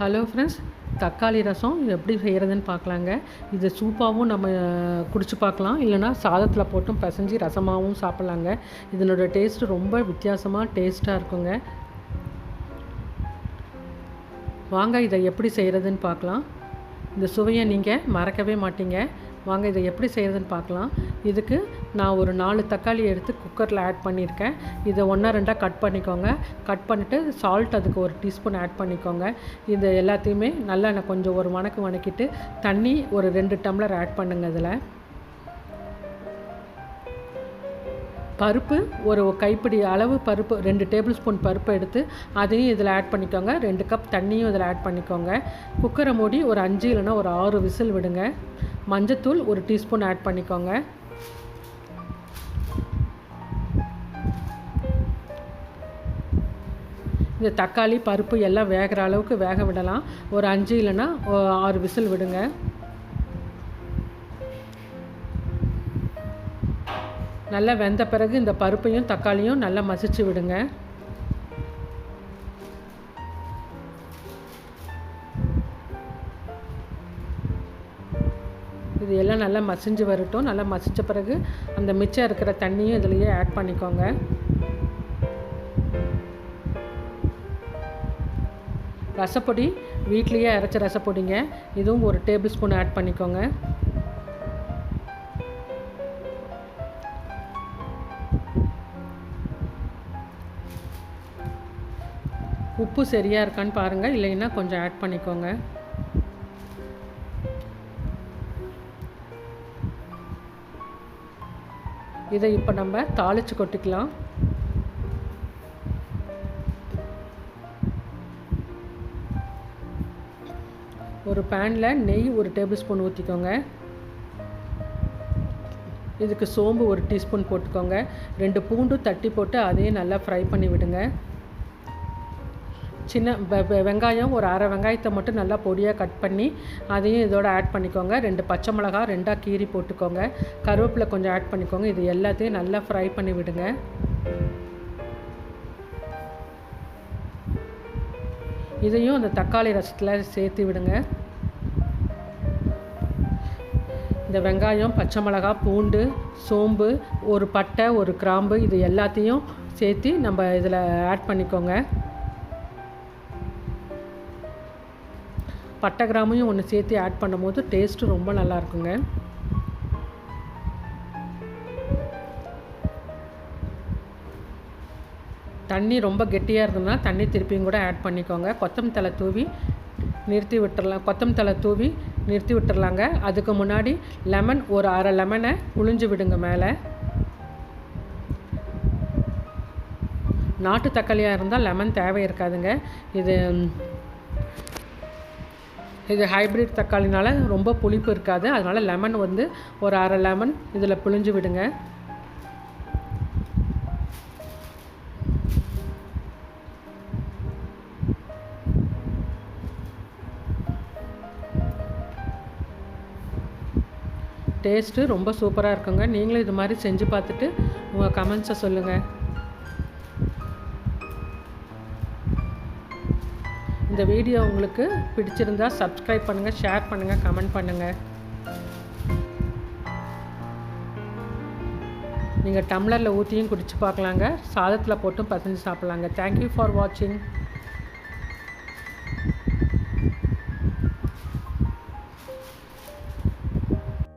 Hello friends தக்காளி ரசம் எப்படி செய்கிறதுன்னு பார்க்கலாங்க. இது சூப்பாகவும் நம்ம குடிச்சு பார்க்கலாம். இல்லைனா சாதத்தில் போட்டும் பிசைஞ்சு ரசமாகவும் சாப்பிட்லாங்க. இதனோட டேஸ்ட்டு ரொம்ப வித்தியாசமாக டேஸ்ட்டாக இருக்குங்க. வாங்க இதை எப்படி செய்கிறதுன்னு பார்க்கலாம். இந்த சுவையை நீங்கள் மறக்கவே மாட்டீங்க. வாங்க இதை எப்படி செய்கிறதுன்னு பார்க்கலாம். இதுக்கு நான் ஒரு நாலு தக்காளி எடுத்து குக்கரில் ஆட் பண்ணியிருக்கேன். இதை ஒன்றா ரெண்டாக கட் பண்ணிக்கோங்க. கட் பண்ணிவிட்டு சால்ட் அதுக்கு ஒரு டீஸ்பூன் ஆட் பண்ணிக்கோங்க. இது எல்லாத்தையுமே நல்லா நான் கொஞ்சம் ஒரு வணக்கு வணக்கிட்டு தண்ணி ஒரு ரெண்டு டம்ளர் ஆட் பண்ணுங்கள் இதில். பருப்பு ஒரு கைப்பிடி அளவு பருப்பு ரெண்டு டேபிள் ஸ்பூன் பருப்பு எடுத்து அதையும் இதில் ஆட் பண்ணிக்கோங்க. ரெண்டு கப் தண்ணியும் இதில் ஆட் பண்ணிக்கோங்க. குக்கரை மூடி ஒரு அஞ்சு இல்லைன்னா ஒரு ஆறு விசில் விடுங்க. மஞ்சத்தூள் ஒரு டீஸ்பூன் ஆட் பண்ணிக்கோங்க. இந்த தக்காளி பருப்பு எல்லாம் வேகிற அளவுக்கு வேக விடலாம். ஒரு அஞ்சு இல்லைன்னா ஆறு விசில் விடுங்க. நல்லா வெந்த பிறகு இந்த பருப்பையும் தக்காளியும் நல்லா மசிச்சு விடுங்க. இது எல்லாம் நல்லா மசிஞ்சு வரட்டும். நல்லா மசித்த பிறகு அந்த மிச்சம் இருக்கிற தண்ணியும் இதுலேயே ஆட் பண்ணிக்கோங்க. ரசப்பொடி வீட்லேயே அரைச்ச ரசப்பொடிங்க. இதுவும் ஒரு டேபிள் ஸ்பூன் ஆட் பண்ணிக்கோங்க. உப்பு சரியாக இருக்கான்னு பாருங்கள் இல்லைன்னா கொஞ்சம் ஆட் பண்ணிக்கோங்க. இதை இப்போ நம்ம தாளித்து கொட்டிக்கலாம். ஒரு பேனில் நெய் ஒரு டேபிள் ஸ்பூன் ஊற்றிக்கோங்க இதுக்கு சோம்பு ஒரு டீஸ்பூன் போட்டுக்கோங்க. ரெண்டு பூண்டும் தட்டி போட்டு அதையும் நல்லா ஃப்ரை பண்ணி விடுங்க. சின்ன வெங்காயம் ஒரு அரை வெங்காயத்தை மட்டும் நல்லா பொடியாக கட் பண்ணி அதையும் இதோட ஆட் பண்ணிக்கோங்க. ரெண்டு பச்சை மிளகா ரெண்டாக கீரி போட்டுக்கோங்க. கருவேப்பிலை கொஞ்சம் ஆட் பண்ணிக்கோங்க. இது எல்லாத்தையும் நல்லா ஃப்ரை பண்ணி விடுங்க. இதையும் அந்த தக்காளி ரசத்தில் சேர்த்து விடுங்க. இந்த வெங்காயம் பச்சை மிளகா பூண்டு சோம்பு ஒரு பட்டை ஒரு கிராம்பு இது எல்லாத்தையும் சேர்த்து நம்ம இதில் ஆட் பண்ணிக்கோங்க. பட்டை கிராமையும் ஒன்று சேர்த்து ஆட் பண்ணும்போது டேஸ்ட்டு ரொம்ப நல்லா இருக்குங்க. தண்ணி ரொம்ப கெட்டியாக இருந்ததுன்னா தண்ணி திருப்பியும் கூட ஆட் பண்ணிக்கோங்க. கொத்தமத்தலை தூவி நிறுத்தி விட்டுறலாம். கொத்தமத்தலை தூவி நிறுத்தி விட்டுறலாங்க. அதுக்கு முன்னாடி லெமன் ஒரு அரை லெமனை புழிஞ்சு விடுங்க மேலே. நாட்டு தக்காளியாக இருந்தால் லெமன் தேவை இருக்காதுங்க. இது இது ஹைப்ரிட் தக்காளினால் ரொம்ப புளிப்பு இருக்காது. அதனால் லெமன் வந்து ஒரு அரை லெமன் இதில் புழிஞ்சு விடுங்க. டேஸ்ட்டு ரொம்ப சூப்பராக இருக்குங்க. நீங்களும் இது மாதிரி செஞ்சு பார்த்துட்டு உங்கள் கமெண்ட்ஸை சொல்லுங்கள் இந்த வீடியோ உங்களுக்கு பிடிச்சிருந்தா சப்ஸ்கிரைப் பண்ணுங்கள் ஷேர் பண்ணுங்கள் கமெண்ட் பண்ணுங்கள் நீங்கள் டம்ளரில் ஊற்றியும் குடிச்சு பார்க்கலாங்க. சாதத்தில் போட்டும் பசஞ்சு சாப்பிட்லாங்க. தேங்க்யூ ஃபார் வாட்சிங்